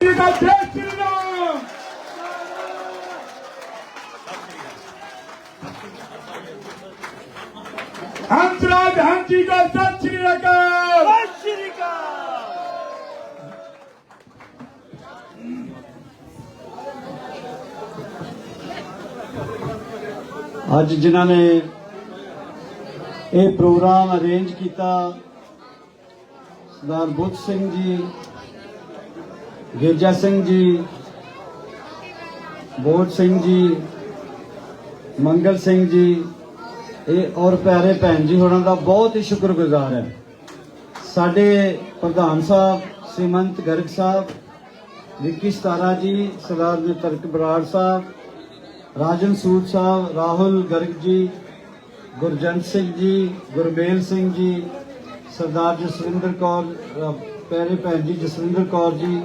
ਦਾ ਜੈ ਸ਼੍ਰੀ ਰਾਮ ਹੰਸਰਾਜ ਹੰਸੀ ਦਾ ਸਤਿ ਸ਼੍ਰੀ ਅਕਾਲ ਅੱਜ ਜਿਨ੍ਹਾਂ ਨੇ ਇਹ ਪ੍ਰੋਗਰਾਮ ਅਰੇਂਜ ਕੀਤਾ, ਸਰਦਾਰ ਬੁੱਧ ਸਿੰਘ ਜੀ ਗਿਰਜਾ ਸਿੰਘ ਜੀ ਬੋਧ ਸਿੰਘ ਜੀ ਮੰਗਲ ਸਿੰਘ ਜੀ ਇਹ ਔਰ ਪਿਆਰੇ ਭੈਣ ਜੀ ਹੋਣਾ ਦਾ ਬਹੁਤ ਹੀ ਸ਼ੁਕਰਗੁਜ਼ਾਰ ਹੈ। ਸਾਡੇ ਪ੍ਰਧਾਨ ਸਾਹਿਬ ਸੀਮੰਤ ਗਰਗ ਸਾਹਿਬ ਵਿੱਕੀ ਸਤਾਰਾ ਜੀ ਸਰਦਾਰ ਨਿਤਰਕ ਬਰਾੜ ਸਾਹਿਬ ਰਾਜਨ ਸੂਦ ਸਾਹਿਬ ਰਾਹੁਲ ਗਰਗ ਜੀ ਗੁਰਜੰਤ ਸਿੰਘ ਜੀ ਗੁਰਮੇਲ ਸਿੰਘ ਜੀ ਸਰਦਾਰ ਜਸਵਿੰਦਰ ਕੌਰ ਅ, ਪਿਆਰੇ ਭੈਣ ਜੀ ਜਸਵਿੰਦਰ ਕੌਰ ਜੀ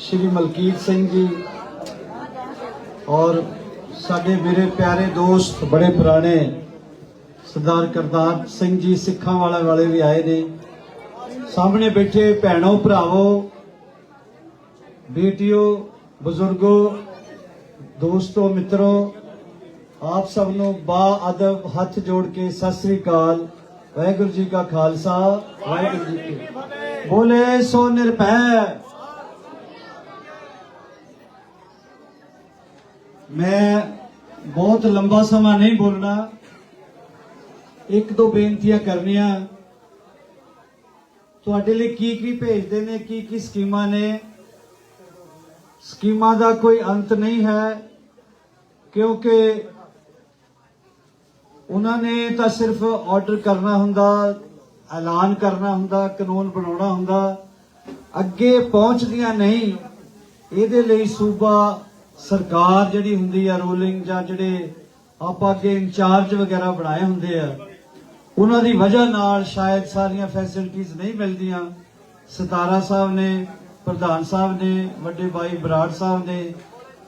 ਸ਼੍ਰੀ ਮਲਕੀਤ ਸਿੰਘ ਜੀ ਔਰ ਸਾਡੇ ਮੇਰੇ ਪਿਆਰੇ ਦੋਸਤ ਬੜੇ ਪੁਰਾਣੇ ਸਰਦਾਰ ਕਰਤਾਰ ਸਿੰਘ ਜੀ ਸਿੱਖਾਂ ਵਾਲਾ ਵਾਲੇ ਵੀ ਆਏ ਨੇ। ਸਾਹਮਣੇ ਬੈਠੇ ਭੈਣੋ, ਭਰਾਵੋ, ਬੇਟਿਓ, ਬਜ਼ੁਰਗੋ, ਦੋਸਤੋ, ਮਿੱਤਰੋ, ਆਪ ਸਭ ਨੂੰ ਬਾ ਅਦਬ ਹੱਥ ਜੋੜ ਕੇ ਸਤਿ ਸ੍ਰੀ ਅਕਾਲ। ਵਾਹਿਗੁਰੂ ਜੀ ਕਾ ਖਾਲਸਾ, ਵਾਹਿਗੁਰੂ ਜੀ ਕੀ ਬੋਲੇ, ਸੋ ਨਿਰਭੈ। ਮੈਂ ਬਹੁਤ ਲੰਬਾ ਸਮਾਂ ਨਹੀਂ ਬੋਲਣਾ। ਇੱਕ ਦੋ ਬੇਨਤੀਆਂ ਕਰਨੀਆਂ। ਤੁਹਾਡੇ ਲਈ ਕੀ ਕੀ ਭੇਜਦੇ ਨੇ, ਕੀ ਕੀ ਸਕੀਮਾਂ ਨੇ? ਸਕੀਮਾਂ ਦਾ ਕੋਈ ਅੰਤ ਨਹੀਂ ਹੈ, ਕਿਉਂਕਿ ਉਹਨਾਂ ਨੇ ਤਾਂ ਸਿਰਫ ਆਰਡਰ ਕਰਨਾ ਹੁੰਦਾ, ਐਲਾਨ ਕਰਨਾ ਹੁੰਦਾ, ਕਾਨੂੰਨ ਬਣਾਉਣਾ ਹੁੰਦਾ। ਅੱਗੇ ਪਹੁੰਚਦੀਆਂ ਨਹੀਂ। ਇਹਦੇ ਲਈ ਸੂਬਾ ਸਰਕਾਰ ਜਿਹੜੀ ਹੁੰਦੀ ਆ ਰੂਲਿੰਗ ਜਾਂ ਜਿਹੜੇ ਆਪਾਂ ਅੱਗੇ ਇੰਚਾਰਜ ਵਗੈਰਾ ਬਣਾਏ ਹੁੰਦੇ ਆ, ਉਹਨਾਂ ਦੀ ਵਜ੍ਹਾ ਨਾਲ ਸ਼ਾਇਦ ਸਾਰੀਆਂ ਫੈਸਿਲਿਟੀਆਂ ਨਹੀਂ ਮਿਲਦੀਆਂ। ਸਤਾਰਾ ਸਾਹਿਬ ਨੇ, ਪ੍ਰਧਾਨ ਸਾਹਿਬ ਨੇ, ਵੱਡੇ ਭਾਈ ਬਰਾੜ ਸਾਹਿਬ ਨੇ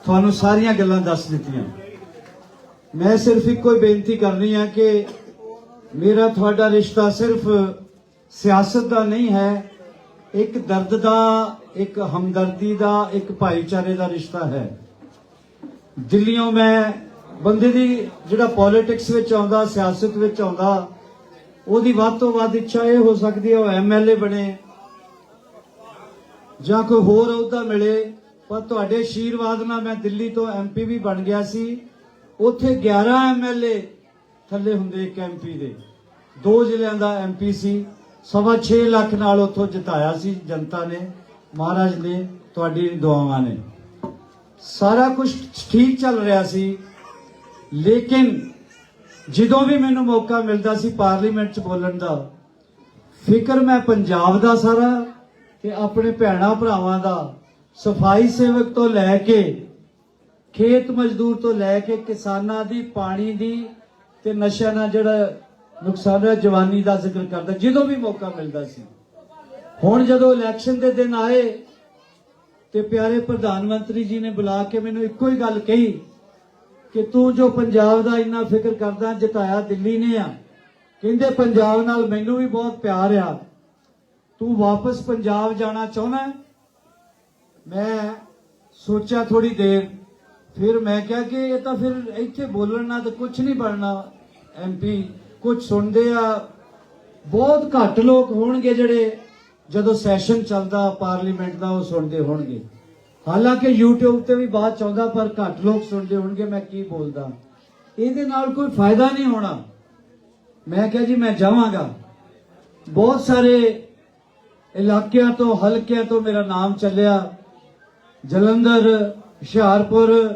ਤੁਹਾਨੂੰ ਸਾਰੀਆਂ ਗੱਲਾਂ ਦੱਸ ਦਿੱਤੀਆਂ। ਮੈਂ ਸਿਰਫ ਇੱਕੋ ਹੀ ਬੇਨਤੀ ਕਰਨੀ ਆ ਕਿ ਮੇਰਾ ਤੁਹਾਡਾ ਰਿਸ਼ਤਾ ਸਿਰਫ ਸਿਆਸਤ ਦਾ ਨਹੀਂ ਹੈ, ਇੱਕ ਦਰਦ ਦਾ, ਇੱਕ ਹਮਦਰਦੀ ਦਾ, ਇੱਕ ਭਾਈਚਾਰੇ ਦਾ ਰਿਸ਼ਤਾ ਹੈ। ਦਿੱਲੀੋਂ ਮੈਂ ਬੰਦੇ ਦੀ ਜਿਹੜਾ ਪੋਲਿਟਿਕਸ ਵਿੱਚ ਆਉਂਦਾ, ਸਿਆਸਤ ਵਿੱਚ ਆਉਂਦਾ, ਉਹਦੀ ਵੱਧ ਤੋਂ ਵੱਧ ਇੱਛਾ ਇਹ ਹੋ ਸਕਦੀ ਹੈ ਉਹ ਐਮਐਲਏ ਬਣੇ ਜਾਂ ਕੋਈ ਹੋਰ ਅਹੁਦਾ ਮਿਲੇ। ਪਰ ਤੁਹਾਡੇ ਆਸ਼ੀਰਵਾਦ ਨਾਲ ਮੈਂ ਦਿੱਲੀ ਤੋਂ ਐਮਪੀ ਵੀ ਬਣ ਗਿਆ ਸੀ। ਉੱਥੇ 11 ਐਮਐਲਏ ਥੱਲੇ ਹੁੰਦੇ ਇੱਕ ਐਮਪੀ ਦੇ। ਦੋ ਜ਼ਿਲ੍ਹਿਆਂ ਦਾ ਐਮਪੀ ਸੀ। ਸਵਾ 6 ਲੱਖ ਨਾਲ ਉੱਥੋਂ ਜਿਤਾਇਆ ਸੀ ਜਨਤਾ ਨੇ, ਮਹਾਰਾਜ ਨੇ, ਤੁਹਾਡੀ ਦੁਆਵਾਂ ਨੇ। ਸਾਰਾ ਕੁਝ ਠੀਕ ਚੱਲ ਰਿਹਾ ਸੀ। ਲੇਕਿਨ ਜਦੋਂ ਵੀ ਮੈਨੂੰ ਮੌਕਾ ਮਿਲਦਾ ਸੀ ਪਾਰਲੀਮੈਂਟ 'ਚ ਬੋਲਣ ਦਾ, ਫਿਕਰ ਮੈਂ ਪੰਜਾਬ ਦਾ ਸਾਰਾ ਤੇ ਆਪਣੇ ਭੈਣਾ ਭਰਾਵਾਂ ਦਾ, ਸਫ਼ਾਈ ਸੇਵਕ ਤੋਂ ਲੈ ਕੇ, ਖੇਤ ਮਜ਼ਦੂਰ ਤੋਂ ਲੈ ਕੇ ਕਿਸਾਨਾਂ ਦੀ, ਪਾਣੀ ਦੀ ਤੇ ਨਸ਼ਿਆਂ ਨਾਲ ਜਿਹੜਾ ਨੁਕਸਾਨ ਹੈ ਜਵਾਨੀ ਦਾ ਜ਼ਿਕਰ ਕਰਦਾ, ਜਦੋਂ ਵੀ ਮੌਕਾ ਮਿਲਦਾ ਸੀ। ਹੁਣ ਜਦੋਂ ਇਲੈਕਸ਼ਨ ਦੇ ਦਿਨ ਆਏ ਤੇ ਪਿਆਰੇ ਪ੍ਰਧਾਨ ਮੰਤਰੀ ਜੀ ਨੇ ਬੁਲਾ ਕੇ ਮੈਨੂੰ ਇੱਕੋ ਹੀ ਗੱਲ ਕਹੀ ਕਿ ਤੂੰ ਜੋ ਪੰਜਾਬ ਦਾ ਇੰਨਾ ਫਿਕਰ ਕਰਦਾ, ਜਿਤਾਇਆ ਦਿੱਲੀ ਨੇ ਆ, ਕਹਿੰਦੇ ਪੰਜਾਬ ਨਾਲ ਮੈਨੂੰ ਵੀ ਬਹੁਤ ਪਿਆਰ ਆ। ਤੂੰ ਵਾਪਸ ਪੰਜਾਬ ਜਾਣਾ ਚਾਹੁੰਦਾ ਮੈਂ ਸੋਚਿਆ ਥੋੜੀ ਦੇਰ, ਫਿਰ ਮੈਂ ਕਿਹਾ ਕਿ ਇਹ ਤਾਂ ਫਿਰ ਇੱਥੇ ਬੋਲਣ ਨਾਲ ਤਾਂ ਕੁਝ ਨਹੀਂ ਬਣਨਾ ਐਮਪੀ ਕੁਝ ਸੁਣਦੇ ਆ, ਬਹੁਤ ਘੱਟ ਲੋਕ ਹੋਣਗੇ ਜਿਹੜੇ ਜਦੋਂ ਸੈਸ਼ਨ ਚੱਲਦਾ ਪਾਰਲੀਮੈਂਟ ਦਾ, ਉਹ ਸੁਣਦੇ ਹੋਣਗੇ। ਹਾਲਾਂਕਿ YouTube ਤੇ ਵੀ ਬਾਤ ਚਾਹੁੰਦਾ ਪਰ ਘੱਟ ਲੋਕ ਸੁਣਦੇ ਹੋਣਗੇ, ਮੈਂ ਕੀ ਬੋਲਦਾ। ਇਹਦੇ ਨਾਲ ਕੋਈ ਫਾਇਦਾ ਨਹੀਂ ਹੋਣਾ। ਮੈਂ ਕਿਹਾ ਜੀ, ਮੈਂ ਜਾਵਾਂਗਾ। ਬਹੁਤ ਸਾਰੇ ਇਲਾਕਿਆਂ ਤੋਂ, ਹਲਕਿਆਂ ਤੋਂ ਮੇਰਾ ਨਾਮ ਚੱਲਿਆ। ਜਲੰਧਰ, ਹੁਸ਼ਿਆਰਪੁਰ,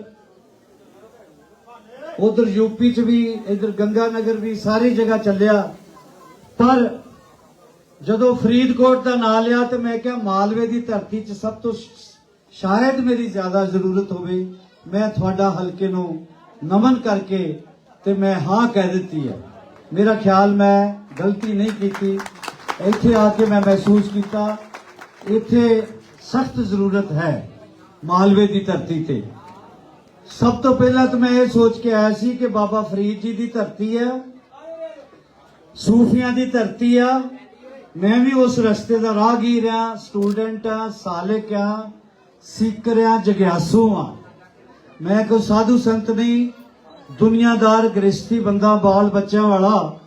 ਉਧਰ ਯੂਪੀ ਚ ਵੀ, ਇਧਰ ਗੰਗਾ ਨਗਰ ਵੀ, ਸਾਰੀ ਜਗ੍ਹਾ ਚੱਲਿਆ। ਪਰ ਜਦੋਂ ਫਰੀਦਕੋਟ ਦਾ ਨਾਂ ਲਿਆ ਤੇ ਮੈਂ ਕਿਹਾ, ਮਾਲਵੇ ਦੀ ਧਰਤੀ 'ਚ ਸਭ ਤੋਂ ਸ਼ਾਇਦ ਮੇਰੀ ਜ਼ਿਆਦਾ ਜ਼ਰੂਰਤ ਹੋਵੇ, ਮੈਂ ਤੁਹਾਡਾ ਹਲਕੇ ਨੂੰ ਨਮਨ ਕਰਕੇ ਤੇ ਮੈਂ ਹਾਂ ਕਹਿ ਦਿੱਤੀ ਹੈ। ਮੇਰਾ ਖਿਆਲ ਮੈਂ ਗਲਤੀ ਨਹੀਂ ਕੀਤੀ। ਇੱਥੇ ਆ ਕੇ ਮੈਂ ਮਹਿਸੂਸ ਕੀਤਾ, ਇੱਥੇ ਸਖਤ ਜ਼ਰੂਰਤ ਹੈ ਮਾਲਵੇ ਦੀ ਧਰਤੀ ਤੇ। ਸਭ ਤੋਂ ਪਹਿਲਾਂ ਤਾਂ ਮੈਂ ਇਹ ਸੋਚ ਕੇ ਆਇਆ ਸੀ ਕਿ ਬਾਬਾ ਫਰੀਦ ਜੀ ਦੀ ਧਰਤੀ ਹੈ ਸੂਫੀਆਂ ਦੀ ਧਰਤੀ ਆ ਮੈਂ ਵੀ ਉਸ ਰਸਤੇ ਦਾ ਰਾਹਗੀਰ ਆ ਸਟੂਡੈਂਟ ਆ ਸਾਲਿਕ ਆ ਸੀਕਰਿਆ ਜਗਿਆਸੂ ਆ ਮੈਂ ਕੋਈ ਸਾਧੂ ਸੰਤ ਨਹੀਂ, ਦੁਨੀਆਦਾਰ ਗ੍ਰਸਤੀ ਬੰਦਾ, ਬਾਲ ਬੱਚਿਆਂ ਵਾਲਾ।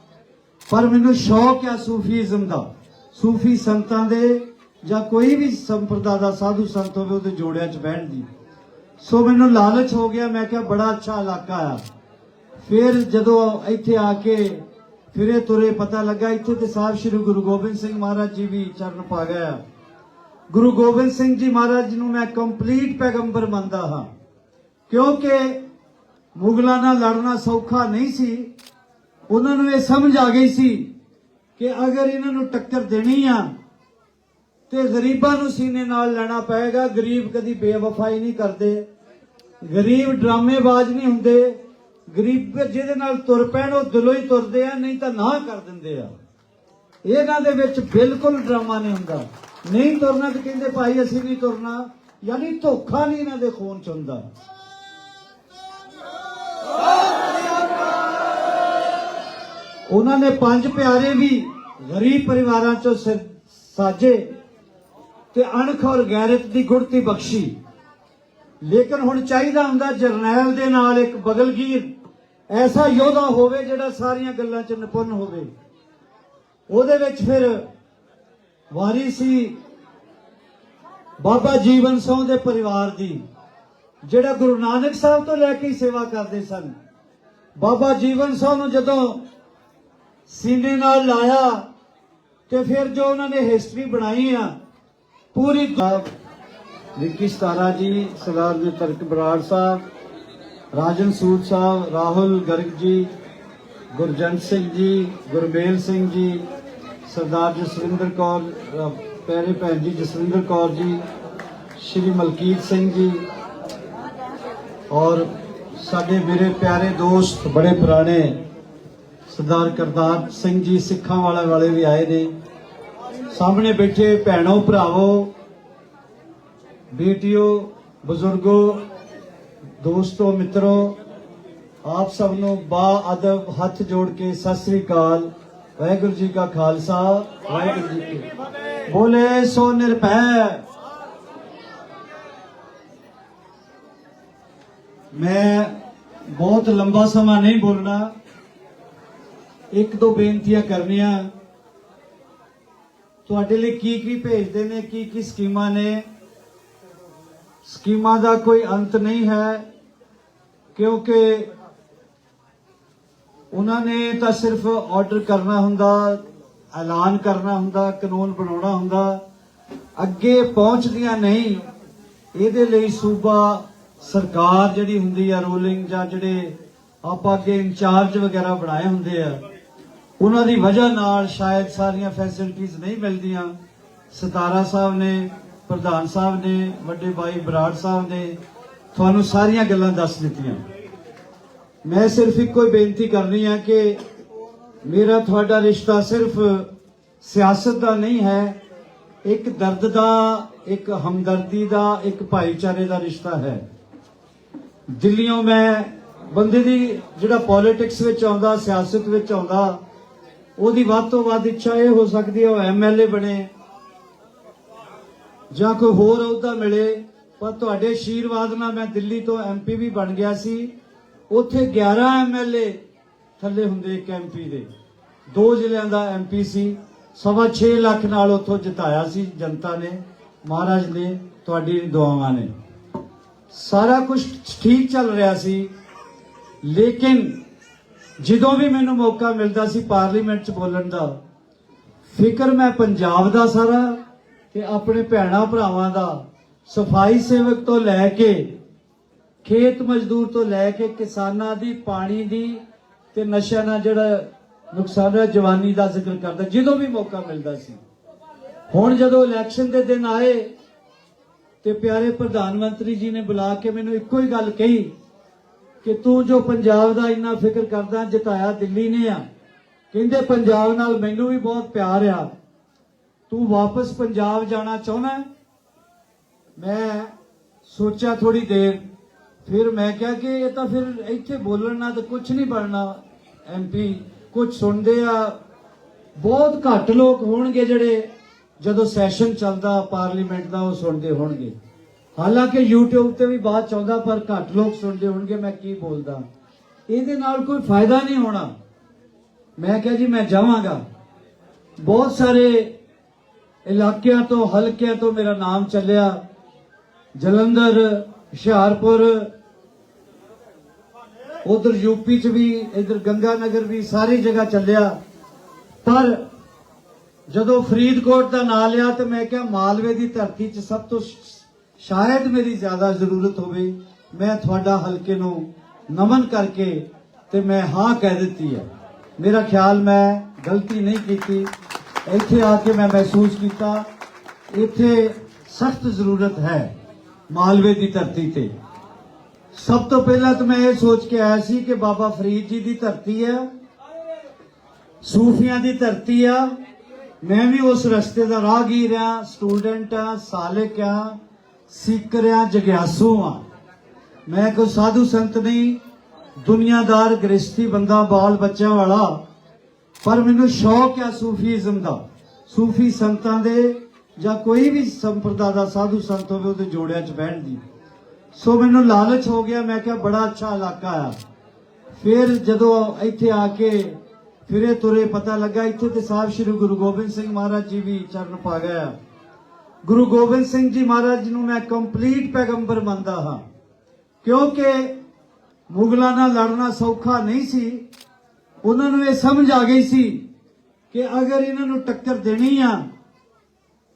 ਪਰ ਮੈਨੂੰ ਸ਼ੌਕ ਆ ਸੂਫੀਜ਼ਮ ਦਾ। ਸੂਫੀ ਸੰਤਾਂ ਦੇ ਜਾਂ ਕੋਈ ਵੀ ਸੰਪਰਦਾ ਦਾ ਸਾਧੂ ਸੰਤ ਹੋਵੇ, ਉਹਦੇ ਜੋੜਿਆਂ 'ਚ ਬਹਿਣ ਦੀ। ਸੋ ਮੈਨੂੰ ਲਾਲਚ ਹੋ ਗਿਆ, ਮੈਂ ਕਿਹਾ ਬੜਾ ਅੱਛਾ ਇਲਾਕਾ ਆ। ਫਿਰ ਜਦੋਂ ਇੱਥੇ ਆ ਕੇ ਫਿਰੇ ਤੁਰੇ ਪਤਾ ਲੱਗਾ, ਇੱਥੇ ਤੇ ਸਾਹਿਬ ਸ੍ਰੀ ਗੁਰੂ ਗੋਬਿੰਦ ਸਿੰਘ ਮਹਾਰਾਜ ਜੀ ਵੀ ਚਰਨ ਪਾ ਗਏ ਗੁਰੂ ਗੋਬਿੰਦ ਸਿੰਘ ਜੀ ਮਹਾਰਾਜ ਨੂੰ ਮੈਂ ਕੰਪਲੀਟ ਪੈਗੰਬਰ ਮੰਨਦਾ ਹਾਂ। ਕਿਉਂਕਿ ਮੁਗਲਾਂ ਨਾਲ ਲੜਨਾ ਸੌਖਾ ਨਹੀਂ ਸੀ, ਉਹਨਾਂ ਨੂੰ ਇਹ ਸਮਝ ਆ ਗਈ ਸੀ ਕਿ ਅਗਰ ਇਹਨਾਂ ਨੂੰ ਟੱਕਰ ਦੇਣੀ ਆ, ਤੇ ਗਰੀਬਾਂ ਨੂੰ ਸੀਨੇ ਨਾਲ ਲੈਣਾ ਪਏਗਾ। ਗਰੀਬ ਕਦੀ ਬੇਵਫਾਈ ਨਹੀਂ ਕਰਦੇ, ਗਰੀਬ ਡਰਾਮੇਬਾਜ਼ ਨਹੀਂ ਹੁੰਦੇ। ਗਰੀਬ ਜਿਹਦੇ ਨਾਲ ਤੁਰ ਪੈਣ, ਉਹ ਦਿਲੋਂ ਹੀ ਤੁਰਦੇ ਆ, ਨਹੀਂ ਤਾਂ ਨਾ ਕਰ ਦਿੰਦੇ ਆ। ਇਹਨਾਂ ਦੇ ਵਿੱਚ ਬਿਲਕੁਲ ਡਰਾਮਾ ਨਹੀਂ ਹੁੰਦਾ। ਨਹੀਂ ਤੁਰਨਾ ਤੇ ਕਹਿੰਦੇ, ਭਾਈ, ਅਸੀਂ ਨਹੀਂ ਤੁਰਨਾ। ਯਾਨੀ ਧੋਖਾ ਨਹੀਂ ਇਹਨਾਂ ਦੇ ਖੂਨ ਚ ਹੁੰਦਾ। ਉਹਨਾਂ ਨੇ ਪੰਜ ਪਿਆਰੇ ਵੀ ਗਰੀਬ ਪਰਿਵਾਰਾਂ ਚੋਂ ਸ- ਸਾਜੇ ਤੇ ਅਣਖ ਔਰ ਗੈਰਤ ਦੀ ਗੁੜਤੀ ਬਖਸ਼ੀ। ਲੇਕਿਨ ਹੁਣ ਚਾਹੀਦਾ ਹੁੰਦਾ ਜਰਨੈਲ ਦੇ ਨਾਲ ਇੱਕ ਬਗਲਗੀਰ। ਐਸਾ ਯੋਧਾ ਹੋਵੇ ਜਿਹੜਾ ਸਾਰੀਆਂ ਗੱਲਾਂ 'ਚ ਨਿਪੁੰਨ ਹੋਵੇ। ਉਹਦੇ ਵਿੱਚ ਫਿਰ ਵਾਰੀ ਸੀ ਬਾਬਾ ਜੀਵਨ ਸਿੰਘ ਦੇ ਪਰਿਵਾਰ ਦੀ, ਜਿਹੜਾ ਗੁਰੂ ਨਾਨਕ ਸਾਹਿਬ ਤੋਂ ਲੈ ਕੇ ਸੇਵਾ ਕਰਦੇ ਸਨ। ਬਾਬਾ ਜੀਵਨ ਸਿੰਘ ਨੂੰ ਜਦੋਂ ਸੀਨੇ ਨਾਲ ਲਾਇਆ ਤੇ ਫਿਰ ਜੋ ਉਹਨਾਂ ਨੇ ਹਿਸਟਰੀ ਬਣਾਈ ਆ, ਪੂਰੀ ਵਿੱਕੀ ਸਤਾਰਾ ਜੀ, ਸਰਦਾਰ ਜੀ ਤਰਕ ਬਰਾੜ ਸਾਹਿਬ ਰਾਜਨ ਸੂਦ ਸਾਹਿਬ, ਰਾਹੁਲ ਗਰਗ ਜੀ, ਗੁਰਜੰਟ ਸਿੰਘ ਜੀ, ਗੁਰਮੇਲ ਸਿੰਘ ਜੀ, ਸਰਦਾਰ ਜਸਵਿੰਦਰ ਕੌਰ ਪੈਰੇ ਭੈਣ ਜੀ ਜਸਵਿੰਦਰ ਕੌਰ ਜੀ, ਸ਼੍ਰੀ ਮਲਕੀਤ ਸਿੰਘ ਜੀ ਔਰ ਸਾਡੇ ਮੇਰੇ ਪਿਆਰੇ ਦੋਸਤ ਬੜੇ ਪੁਰਾਣੇ ਸਰਦਾਰ ਕਰਤਾਰ ਸਿੰਘ ਜੀ, ਸਿੱਖਾਂ ਵਾਲੇ ਵਾਲੇ ਵੀ ਆਏ ਨੇ। ਸਾਹਮਣੇ ਬੈਠੇ ਭੈਣੋ, ਭਰਾਵੋ, ਬੇਟਿਓ, ਬਜ਼ੁਰਗੋ ਦੋਸਤੋ, ਮਿੱਤਰੋ, ਆਪ ਸਭ ਨੂੰ ਬਾ ਅਦਬ ਹੱਥ ਜੋੜ ਕੇ ਸਤਿ ਸ੍ਰੀ ਅਕਾਲ। ਵਾਹਿਗੁਰੂ ਜੀ ਕਾ ਖਾਲਸਾ। ਵਾਹਿਗੁਰੂ ਜੀ ਕੀ ਫਤਿਹ। ਬੋਲੇ ਸੋ ਨਿਰਭੈ ਮੈਂ ਬਹੁਤ ਲੰਬਾ ਸਮਾਂ ਨਹੀਂ ਬੋਲਣਾ। ਇੱਕ ਦੋ ਬੇਨਤੀਆਂ ਕਰਨੀਆਂ। ਤੁਹਾਡੇ ਲਈ ਕੀ ਕੀ ਭੇਜਦੇ ਨੇ ਕੀ ਕੀ ਸਕੀਮਾਂ ਨੇ? ਸਕੀਮਾਂ ਦਾ ਕੋਈ ਅੰਤ ਨਹੀਂ ਹੈ, ਕਿਉਂਕਿ ਉਹਨਾਂ ਨੇ ਤਾਂ ਸਿਰਫ ਆਰਡਰ ਕਰਨਾ ਹੁੰਦਾ, ਐਲਾਨ ਕਰਨਾ ਹੁੰਦਾ, ਕਾਨੂੰਨ ਬਣਾਉਣਾ ਹੁੰਦਾ, ਅੱਗੇ ਪਹੁੰਚਦੀਆਂ ਨਹੀਂ। ਇਹਦੇ ਲਈ ਸੂਬਾ ਸਰਕਾਰ ਜਿਹੜੀ ਹੁੰਦੀ ਆ ਰੂਲਿੰਗ ਜਾਂ ਜਿਹੜੇ ਆਪਾਂ ਅੱਗੇ ਇੰਚਾਰਜ ਵਗੈਰਾ ਬਣਾਏ ਹੁੰਦੇ ਆ, ਉਹਨਾਂ ਦੀ ਵਜ੍ਹਾ ਨਾਲ ਸ਼ਾਇਦ ਸਾਰੀਆਂ ਫੈਸਿਲਿਟੀਆਂ ਨਹੀਂ ਮਿਲਦੀਆਂ। ਸਤਾਰਾ ਸਾਹਿਬ ਨੇ ਪ੍ਰਧਾਨ ਸਾਹਿਬ ਨੇ, ਵੱਡੇ ਭਾਈ ਬਰਾੜ ਸਾਹਿਬ ਨੇ ਤੁਹਾਨੂੰ ਸਾਰੀਆਂ ਗੱਲਾਂ ਦੱਸ ਦਿੱਤੀਆਂ। ਮੈਂ ਸਿਰਫ ਇੱਕੋ ਹੀ ਬੇਨਤੀ ਕਰਨੀ ਹੈ ਕਿ ਮੇਰਾ ਤੁਹਾਡਾ ਰਿਸ਼ਤਾ ਸਿਰਫ ਸਿਆਸਤ ਦਾ ਨਹੀਂ ਹੈ, ਇੱਕ ਦਰਦ ਦਾ, ਇੱਕ ਹਮਦਰਦੀ ਦਾ, ਇੱਕ ਭਾਈਚਾਰੇ ਦਾ ਰਿਸ਼ਤਾ ਹੈ। ਦਿੱਲੀੋਂ ਮੈਂ ਬੰਦੇ ਦੀ ਜਿਹੜਾ ਪੋਲਿਟਿਕਸ ਵਿੱਚ ਆਉਂਦਾ, ਸਿਆਸਤ ਵਿੱਚ ਆਉਂਦਾ, ਉਹਦੀ ਵੱਧ ਤੋਂ ਵੱਧ ਇੱਛਾ ਇਹ ਹੋ ਸਕਦੀ ਹੈ ਉਹ ਐਮਐਲਏ ਬਣੇ। ਜਾਂ ਕੋਈ ਹੋਰ ਅਹੁਦਾ ਮਿਲੇ, ਪਰ ਤੁਹਾਡੇ ਆਸ਼ੀਰਵਾਦ ਨਾਲ ਮੈਂ ਦਿੱਲੀ ਤੋਂ ਐਮਪੀ ਵੀ ਬਣ ਗਿਆ ਸੀ। ਉੱਥੇ 11 ਐਮਐਲਏ ਥੱਲੇ ਹੁੰਦੇ ਇੱਕ ਐਮਪੀ ਦੇ। ਦੋ ਜ਼ਿਲ੍ਹਿਆਂ ਦਾ ਐਮਪੀ ਸੀ। ਸਵਾ 6 ਲੱਖ ਨਾਲ ਉੱਥੋਂ ਜਿਤਾਇਆ ਸੀ ਜਨਤਾ ਨੇ, ਮਹਾਰਾਜ ਨੇ, ਤੁਹਾਡੀ ਦੁਆਵਾਂ ਨੇ। ਸਾਰਾ ਕੁਝ ਠੀਕ ਚੱਲ ਰਿਹਾ ਸੀ। ਲੇਕਿਨ ਜਦੋਂ ਵੀ ਮੈਨੂੰ ਮੌਕਾ ਮਿਲਦਾ ਸੀ ਪਾਰਲੀਮੈਂਟ 'ਚ ਬੋਲਣ ਦਾ, ਫਿਕਰ ਮੈਂ ਪੰਜਾਬ ਦਾ ਸਾਰਾ ਤੇ ਆਪਣੇ ਭੈਣਾ ਭਰਾਵਾਂ ਦਾ ਸਫ਼ਾਈ ਸੇਵਕ ਤੋਂ ਲੈ ਕੇ ਖੇਤ ਮਜ਼ਦੂਰ ਤੋਂ ਲੈ ਕੇ ਕਿਸਾਨਾਂ ਦੀ ਪਾਣੀ ਦੀ ਤੇ ਨਸ਼ਿਆਂ ਨਾਲ ਜਿਹੜਾ ਨੁਕਸਾਨ ਹੈ ਜਵਾਨੀ ਦਾ ਜ਼ਿਕਰ ਕਰਦਾ, ਜਦੋਂ ਵੀ ਮੌਕਾ ਮਿਲਦਾ ਸੀ। ਹੁਣ ਜਦੋਂ ਇਲੈਕਸ਼ਨ ਦੇ ਦਿਨ ਆਏ ਤੇ ਪਿਆਰੇ ਪ੍ਰਧਾਨ ਮੰਤਰੀ ਜੀ ਨੇ ਬੁਲਾ ਕੇ ਮੈਨੂੰ ਇੱਕੋ ਹੀ ਗੱਲ ਕਹੀ ਕਿ ਤੂੰ ਜੋ ਪੰਜਾਬ ਦਾ ਇੰਨਾ ਫਿਕਰ ਕਰਦਾ, ਜਿਤਾਇਆ ਦਿੱਲੀ ਨੇ ਆ, ਕਹਿੰਦੇ ਪੰਜਾਬ ਨਾਲ ਮੈਨੂੰ ਵੀ ਬਹੁਤ ਪਿਆਰ ਆ। ਤੂੰ ਵਾਪਸ ਪੰਜਾਬ ਜਾਣਾ ਚਾਹੁੰਦਾ ਮੈਂ ਸੋਚਿਆ ਥੋੜੀ ਦੇਰ, ਫਿਰ ਮੈਂ ਕਿਹਾ ਕਿ ਇਹ ਤਾਂ ਫਿਰ ਇੱਥੇ ਬੋਲਣ ਨਾਲ ਤਾਂ ਕੁਝ ਨਹੀਂ ਬਣਨਾ। ਐਮਪੀ ਕੁਝ ਸੁਣਦੇ ਆ, ਬਹੁਤ ਘੱਟ ਲੋਕ ਹੋਣਗੇ ਜਿਹੜੇ ਜਦੋਂ ਸੈਸ਼ਨ ਚੱਲਦਾ ਪਾਰਲੀਮੈਂਟ ਦਾ ਉਹ ਸੁਣਦੇ ਹੋਣਗੇ। ਹਾਲਾਂਕਿ YouTube ਤੇ ਵੀ ਬਾਤ ਚਾਹੁੰਦਾ ਪਰ ਘੱਟ ਲੋਕ ਸੁਣਦੇ ਹੋਣਗੇ, ਮੈਂ ਕੀ ਬੋਲਦਾ। ਇਹਦੇ ਨਾਲ ਕੋਈ ਫਾਇਦਾ ਨਹੀਂ ਹੋਣਾ। ਮੈਂ ਕਿਹਾ ਜੀ, ਮੈਂ ਜਾਵਾਂਗਾ। ਬਹੁਤ ਸਾਰੇ ਇਲਾਕਿਆਂ ਤੋਂ, ਹਲਕਿਆਂ ਤੋਂ ਮੇਰਾ ਨਾਮ ਚੱਲਿਆ। ਜਲੰਧਰ, ਹੁਸ਼ਿਆਰਪੁਰ, ਉਧਰ ਯੂਪੀ ਚ ਵੀ, ਇਧਰ ਗੰਗਾ ਨਗਰ ਵੀ ਸਾਰੀ ਜਗ੍ਹਾ ਚੱਲਿਆ। ਪਰ ਜਦੋਂ ਫਰੀਦਕੋਟ ਦਾ ਨਾਂ ਲਿਆ ਤੇ ਮੈਂ ਕਿਹਾ, ਮਾਲਵੇ ਦੀ ਧਰਤੀ 'ਚ ਸਭ ਤੋਂ ਸ਼ਾਇਦ ਮੇਰੀ ਜ਼ਿਆਦਾ ਜ਼ਰੂਰਤ ਹੋਵੇ, ਮੈਂ ਤੁਹਾਡਾ ਹਲਕੇ ਨੂੰ ਨਮਨ ਕਰਕੇ ਤੇ ਮੈਂ ਹਾਂ ਕਹਿ ਦਿੱਤੀ ਹੈ। ਮੇਰਾ ਖਿਆਲ ਮੈਂ ਗਲਤੀ ਨਹੀਂ ਕੀਤੀ। ਇੱਥੇ ਆ ਕੇ ਮੈਂ ਮਹਿਸੂਸ ਕੀਤਾ, ਇੱਥੇ ਸਖਤ ਜ਼ਰੂਰਤ ਹੈ ਮਾਲਵੇ ਦੀ ਧਰਤੀ ਤੇ। ਸਭ ਤੋਂ ਪਹਿਲਾਂ ਤਾਂ ਮੈਂ ਇਹ ਸੋਚ ਕੇ ਆਇਆ ਸੀ ਕਿ ਬਾਬਾ ਫਰੀਦ ਜੀ ਦੀ ਧਰਤੀ ਹੈ ਸੂਫੀਆਂ ਦੀ ਧਰਤੀ ਆ, ਮੈਂ ਵੀ ਉਸ ਰਸਤੇ ਦਾ ਰਾਹਗੀਰ ਆ, ਸਟੂਡੈਂਟ ਆ, ਸਾਲਿਕ ਆ ਸਿੱਕਰ ਆ, ਜਗਿਆਸੂ ਆ। ਮੈਂ ਕੋਈ ਸਾਧੂ ਸੰਤ ਨਹੀਂ, ਦੁਨੀਆਦਾਰ ਗ੍ਰਸਤੀ ਬੰਦਾ, ਬਾਲ ਬੱਚਿਆਂ ਵਾਲਾ ਪਰ ਮੈਨੂੰ ਸ਼ੌਕ ਆ ਸੂਫੀਜ਼ਮ ਦਾ। ਸੂਫੀ ਸੰਤਾਂ ਦੇ ਜਾਂ ਕੋਈ ਵੀ ਸੰਪਰਦਾ ਦਾ, ਸਾਧੂ ਸੰਤ ਹੋਵੇ, ਉਹਦੇ ਜੋੜਿਆਂ 'ਚ ਬਹਿਣ ਦੀ। ਸੋ ਮੈਨੂੰ ਲਾਲਚ ਹੋ ਗਿਆ, ਮੈਂ ਕਿਹਾ ਬੜਾ ਅੱਛਾ ਇਲਾਕਾ ਆ। ਫਿਰ ਜਦੋਂ ਇੱਥੇ ਆ ਕੇ ਫਿਰੇ ਤੁਰੇ, ਪਤਾ ਲੱਗਾ ਇੱਥੇ ਤੇ ਸਾਹਿਬ ਸ੍ਰੀ ਗੁਰੂ ਗੋਬਿੰਦ ਸਿੰਘ ਮਹਾਰਾਜ ਜੀ ਵੀ ਚਰਨ ਪਾ ਗਿਆ ਗੁਰੂ ਗੋਬਿੰਦ ਸਿੰਘ ਜੀ ਮਹਾਰਾਜ ਨੂੰ ਮੈਂ ਕੰਪਲੀਟ ਪੈਗੰਬਰ ਮੰਨਦਾ ਹਾਂ। ਕਿਉਂਕਿ ਮੁਗਲਾਂ ਨਾਲ ਲੜਨਾ ਸੌਖਾ ਨਹੀਂ ਸੀ ਉਹਨਾਂ ਨੂੰ ਇਹ ਸਮਝ ਆ ਗਈ ਸੀ ਕਿ ਅਗਰ ਇਹਨਾਂ ਨੂੰ ਟੱਕਰ ਦੇਣੀ ਆ,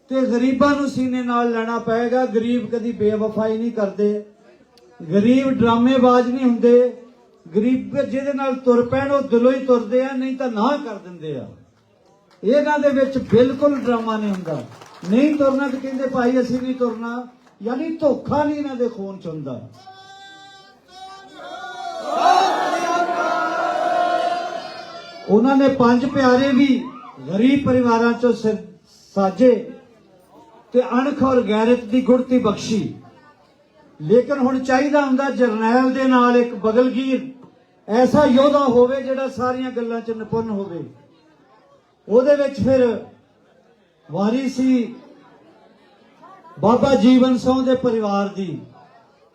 ਤੇ ਗਰੀਬਾਂ ਨੂੰ ਸੀਨੇ ਨਾਲ ਲੈਣਾ ਪਏਗਾ। ਗਰੀਬ ਕਦੀ ਬੇਵਫਾਈ ਨਹੀਂ ਕਰਦੇ। ਗਰੀਬ ਡਰਾਮੇਬਾਜ਼ ਨਹੀਂ ਹੁੰਦੇ। ਗਰੀਬ ਜਿਹਦੇ ਨਾਲ ਤੁਰ ਪੈਣ, ਉਹ ਦਿਲੋਂ ਹੀ ਤੁਰਦੇ ਆ, ਨਹੀਂ ਤਾਂ ਨਾ ਕਰ ਦਿੰਦੇ ਆ। ਇਹਨਾਂ ਦੇ ਵਿੱਚ ਬਿਲਕੁਲ ਡਰਾਮਾ ਨਹੀਂ ਹੁੰਦਾ। ਨਹੀਂ ਤੁਰਨਾ ਤੇ ਕਹਿੰਦੇ, ਭਾਈ, ਅਸੀਂ ਨਹੀਂ ਤੁਰਨਾ। ਯਾਨੀ ਧੋਖਾ ਨਹੀਂ ਇਹਨਾਂ ਦੇ ਖੂਨ ਚ ਹੁੰਦਾ। ਉਹਨਾਂ ਨੇ ਪੰਜ ਪਿਆਰੇ ਵੀ ਗਰੀਬ ਪਰਿਵਾਰਾਂ ਚੋਂ ਸ- ਸਾਜੇ ਤੇ ਅਣਖ ਔਰ ਗੈਰਤ ਦੀ ਗੁੜਤੀ ਬਖਸ਼ੀ। ਲੇਕਿਨ ਹੁਣ ਚਾਹੀਦਾ ਹੁੰਦਾ ਜਰਨੈਲ ਦੇ ਨਾਲ ਇੱਕ ਬਗਲਗੀਰ ਐਸਾ ਯੋਧਾ ਹੋਵੇ ਜਿਹੜਾ ਸਾਰੀਆਂ ਗੱਲਾਂ 'ਚ ਨਿਪੁੰਨ ਹੋਵੇ। ਉਹਦੇ ਵਿੱਚ ਫਿਰ ਵਾਰੀ ਸੀ ਬਾਬਾ ਜੀਵਨ ਸਿੰਘ ਦੇ ਪਰਿਵਾਰ ਦੀ,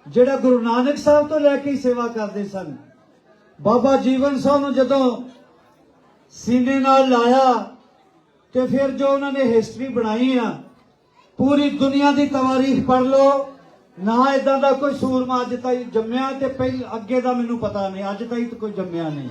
ਜਿਹੜਾ ਗੁਰੂ ਨਾਨਕ ਸਾਹਿਬ ਤੋਂ ਲੈ ਕੇ ਹੀ ਸੇਵਾ ਕਰਦੇ ਸਨ। ਬਾਬਾ ਜੀਵਨ ਸਿੰਘ ਨੂੰ ਜਦੋਂ ਸੀਨੇ ਨਾਲ ਲਾਇਆ ਤੇ ਫਿਰ ਜੋ ਉਹਨਾਂ ਨੇ ਹਿਸਟਰੀ ਬਣਾਈ ਆ, ਪੂਰੀ ਦੁਨੀਆ ਦੀ ਤਵਾਰੀਖ ਪੜ੍ਹ ਲਓ। ਨਾ ਇਦਾਂ ਦਾ ਕੋਈ ਸੂਰਮਾ ਅੱਜ ਤਾਈਂ ਜੰਮਿਆ ਤੇ ਪਹਿਲ ਅੱਗੇ ਦਾ ਮੈਨੂੰ ਪਤਾ ਨਹੀਂ, ਅੱਜ ਤਾਈਂ ਤਾਂ ਕੋਈ ਜੰਮਿਆ ਨਹੀਂ।